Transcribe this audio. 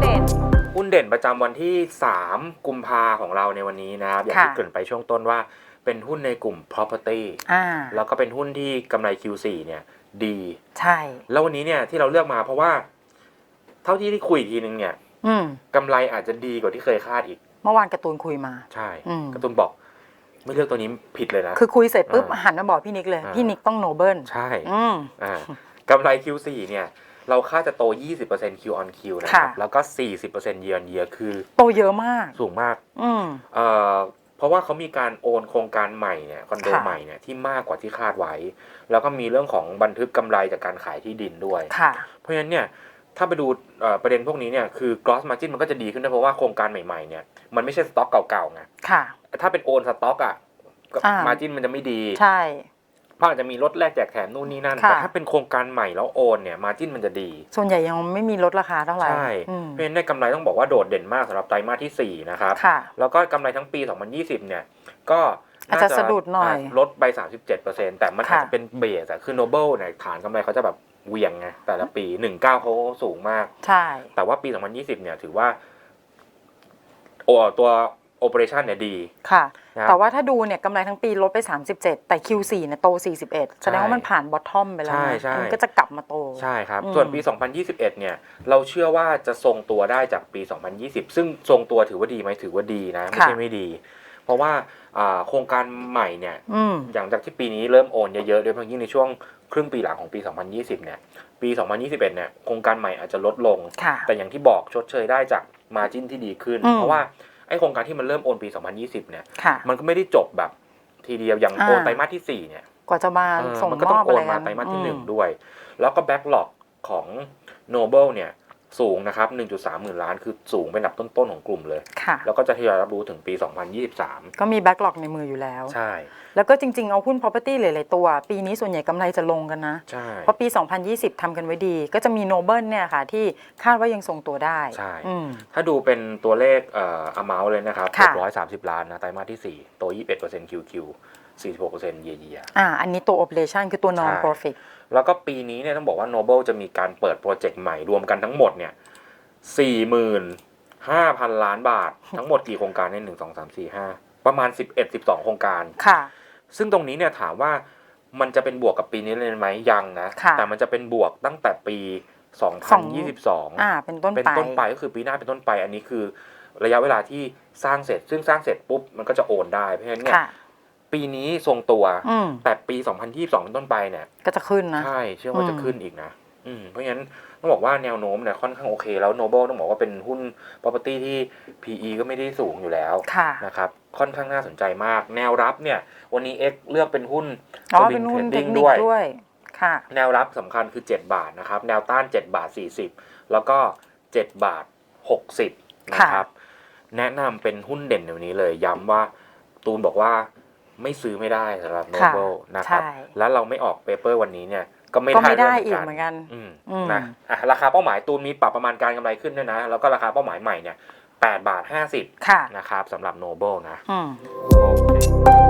เด่นหุ้นเด่นประจำวันที่ 3 กุมภาของเราในวันนี้นะครับ อย่างที่ค่ะเกรินไปช่วงต้นว่า เป็นหุ้นในกลุ่ม property อ่าแล้วก็เป็นหุ้นที่กำไร Q4 เนี่ยดี ใช่ แล้ววันนี้เนี่ยที่เราเลือกมาเพราะว่า เท่าที่ที่คุยอีกทีนึงเนี่ยอืมกำไรอาจจะดีกว่าที่เคยคาดอีก เมื่อวานการ์ตูนคุยมา ใช่อืมกระตุ้นบอกไม่เลือกตัวนี้ผิดเลยนะ คือคุยเสร็จปุ๊บอ่าหันมาบอกพี่นิกเลยอ่าพี่นิกต้องโนเบิลใช่อืมอ่ากำไร Q4 เนี่ย เราคาดจะโต 20% Q on Q นะคค่ะรับแล้วก็ 40% year on year คือโตเยอะมาก สูงมากอืม เอ่อเพราะว่าเขามีการโอนโครงการใหม่เนี่ยคอนโดค่ะ ใหม่เนี่ยที่มากกว่าที่คาดไว้ แล้วก็มีเรื่องของบันทึกกำไรจากการขายที่ดินด้วย ค่ะ เพราะฉะนั้นเนี่ยถ้าไปดูเอ่อประเด็นพวกนี้เนี่ยคือ gross margin มันก็จะดีขึ้นด้วยเพราะว่าโครงการใหม่ๆเนี่ยมันไม่ใช่สต็อกเก่าๆไงค่ะ ถ้าเป็นโอนสต็อกอะก็อ่า margin มันจะไม่ดี ใช่ เพราะอาจจะมีลดแลกแจกแถมนู่นนี่นั่น ค่ะ แต่ถ้าเป็นโครงการใหม่แล้วโอนเนี่ย margin มันจะดี ส่วนใหญ่ยังไม่มีลดราคาเท่าไหร่ใช่ อืมเพราะฉะนั้นในกำไรต้องบอกว่าโดดเด่นมากสำหรับไตรมาสที่4 นะครับ ค่ะ แล้วก็กำไรทั้งปี 2020 เนี่ย ก็อาจจะสะดุดหน่อยาลดไป 37%แต่มันอาจค่ะ จะเป็นเบสอะคือ Noble เนี่ยฐานกำไรเขาจะแบบเหวี่ยงไงแต่ละปี 19เขาสูงมาก ใช่ แต่ว่าปี 2020 เนี่ย ถือว่าโอ้ตัว operation เนี่ยดี ค่ะ นะครับแต่ว่าถ้าดูเนี่ยกำไรทั้งปีลดไป 37 แต่ Q4 เนี่ยโต 41 แสดงว่ามันผ่านบอททอมไปแล้วใช่นะใช่ มันก็จะกลับมาโต ใช่ครับ อืม ส่วนปี 2021 เนี่ย เราเชื่อว่าจะทรงตัวได้จากปี 2020 ซึ่งทรงตัวถือว่าดีไหมถือว่าดีนะ ไม่ใช่ไม่ดี เพราะว่าอ่าโครงการใหม่เนี่ย อืม อย่างจากที่ปีนี้เริ่มโอนเยอะๆโดยเฉพาะยิ่งในช่วงครึ่งปีหลังของปี 2020 เนี่ย ปี 2021 เนี่ยโครงการใหม่อาจจะลดลง ค่ะ แต่อย่างที่บอกชดเชยได้จากมาจิ้นที่ดีขึ้น อืมเพราะว่า ไอ้โครงการที่มันเริ่มโอนปี 2020 เนี่ย ค่ะ มันก็ไม่ได้จบแบบทีเดียวอย่างอ่า โอนไตรมาสที่ 4 เนี่ยกว่าจะมาเออส่งมันมก็ต้อองบโออะไรนมากันไตรมาสที่ อื1 ด้วย แล้วก็แบ็กหลอกของ Noble เนี่ย สูงนะครับ 1.3 หมื่นล้านคือสูงเป็นอันดับต้นๆของกลุ่มเลย ค่ะ แล้วก็จะทยอยรับรู้ถึงปี 2023 ก็มีแบ็กหลอกในมืออยู่แล้ว ใช่ แล้วก็จริงๆ เอาหุ้น property หลายๆตัว ปีนี้ส่วนใหญ่กำไรจะลงกันนะ ใช่ เพราะปี 2020 ทำกันไว้ดี ก็จะมีโนเบิลเนี่ยค่ะ ที่คาดว่ายังทรงตัวได้ใช่ อืม ถ้าดูเป็นตัวเลขเอ่อ amount เลยนะครับค่ะ 630 ล้านนะไตรมาสที่ 4 โต 21% QQ 46% year year อ่าอันนี้ตัว operation คือตัว non ใช่ profit แล้วก็ปีนี้เนี่ยต้องบอกว่า Noble จะมีการเปิดโปรเจกต์ใหม่รวมกันทั้งหมดเนี่ย45,000 ล้านบาท ทั้งหมดกี่โครงการใน1 2 3 4 5 ประมาณ 11 12 โครงการค่ะ ซึ่งตรงนี้เนี่ยถามว่ามันจะเป็นบวกกับปีนี้เลยไหมยังนะค่ะแต่มันจะเป็นบวกตั้งแต่ปี 2022อ่าเป็นต้นเป็นไปต้นไปก็คือปีหน้าเป็นต้นไปอันนี้คือระยะเวลาที่สร้างเสร็จ ซึ่งสร้างเสร็จปุ๊บมันก็จะโอนได้เพราะฉะนั้นเนี่ยค่ะ ปีนี้ทรงตัว อืมแต่ปี 2022เป็นต้นไปเนี่ย ก็จะขึ้นนะ ใช่ เชื่อว่าอืม จะขึ้นอีกนะ อืมเพราะฉะนั้นต้องบอกว่าแนวโน้มเนี่ยค่อนข้างโอเค แล้วโนเบิลต้องบอกว่าเป็นหุ้น property ที่ PE ก็ไม่ได้สูงอยู่แล้วค่ะ นะครับ ค่อนข้างน่าสนใจมาก แนวรับเนี่ย วันนี้ X เลือกเป็นหุ้น อ๋อ Swing เป็นหุ้นเทค Trading นิคด้วย ค่ะ แนวรับสำคัญคือ 7 บาทนะครับ แนวต้าน 7 บาท 40 แล้วก็ 7 บาท 60 นะครับ แนะนำเป็นหุ้นเด่นในวันนี้เลย ย้ำว่าตูนบอกว่า ไม่ซื้อไม่ได้สำหรับค่ะ Noble นะครับ ใช่ แล้วเราไม่ออกเปเปอร์วันนี้เนี่ยก็ไม่ก็ได้ไม่ได้ด้วยอีกเหมือนกัน อืมอืม นะอะราคาเป้าหมายตูนมีปรับประมาณการกำไรขึ้นด้วยนะ แล้วก็ราคาเป้าหมายใหม่เนี่ย8บาท50ค่ะ นะครับสำหรับ Noble นะ อืม โอเค